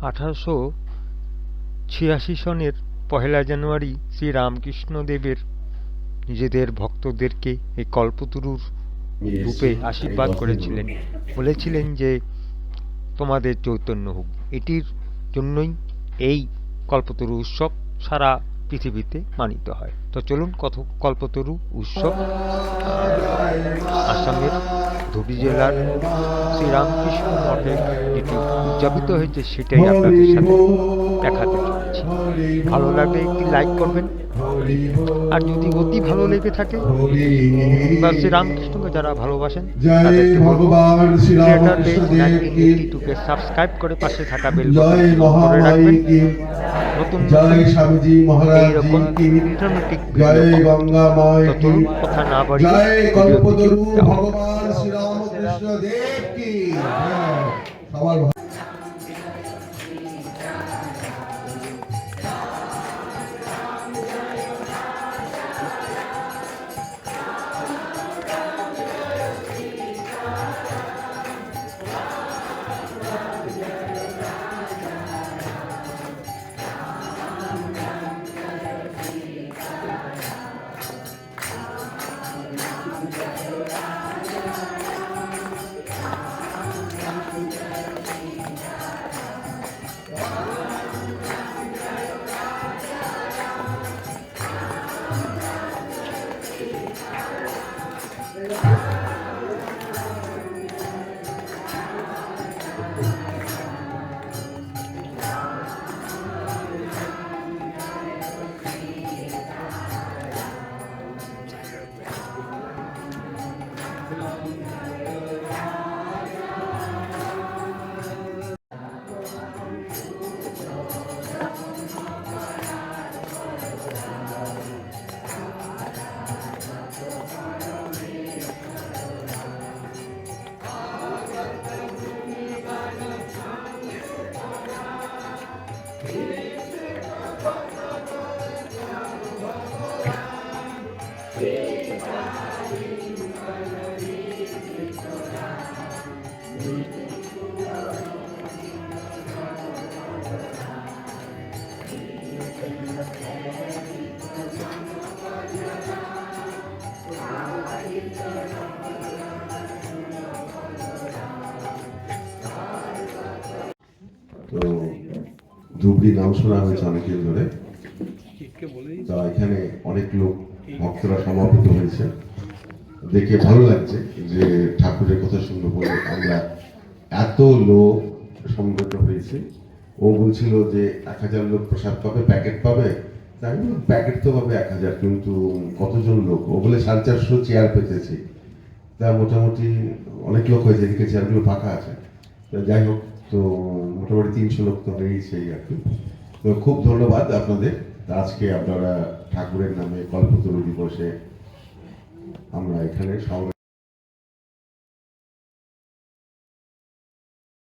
আঠারোশো ছিয়াশি সনের পহেলা জানুয়ারি শ্রী রামকৃষ্ণদেবের নিজেদের ভক্তদেরকে এই কল্পতরুর রূপে আশীর্বাদ করেছিলেন। বলেছিলেন যে তোমাদের চৈতন্য হোক। এটির জন্যই এই কল্পতরু উৎসব সারা পৃথিবীতে মানিত হয়। তো চলুন কত কল্পতরু উৎসব আসামের ধুবড়ী জেলার শ্রীরামকৃষ্ণ মঠে যেটি উদযাপিত হয়েছে সেটাই আপনাদের সাথে দেখাতে চলেছি। ভালো লাগলে একটি লাইক করবেন। আর যদি অতি ভালো লেগে থাকে বা শ্রীরামকৃষ্ণকে যারা ভালোবাসেন তাদেরকে বলব সাবস্ক্রাইব করে পাশে থাকা বেল করে রাখবেন। নতুন জয় স্বামীজি মহারাজ কি? জয় গঙ্গা মায় কি? কথা না বাড়িয়ে জয় কল্পতরু। ভগবান শ্রীরামকৃষ্ণ দেব কি? হ্যাঁ, সবার ভালো। তো ধুবড়ি নাম শোনা হয়েছে অনেকদিন ধরে। তা এখানে অনেক লোক, ভক্তরা সমাবেত হয়েছে। দেখে ভালো লাগছে যে ঠাকুরের কথা শুনব বলে আমরা এত লোক সমবেত হয়েছে। ও বলছিল যে এক হাজার লোক প্রসাদ পাবে, প্যাকেট পাবে। আমি প্যাকেট তো পাবে এক হাজার, কিন্তু কতজন লোক? ও বলে, সাড়ে চারশো চেয়ার পেতেছি। তা মোটামুটি অনেক লোক হয়েছে, এদিকে চেয়ারগুলো ফাঁকা আছে। যাই হোক তো মোটামুটি তিনশো লোক তো হয়েইছে সেই আর কি। তো খুব ধন্যবাদ আপনাদের। আজকে আপনারা ঠাকুরের নামে কল্পতরু দিবসে আমরা এখানে সবাই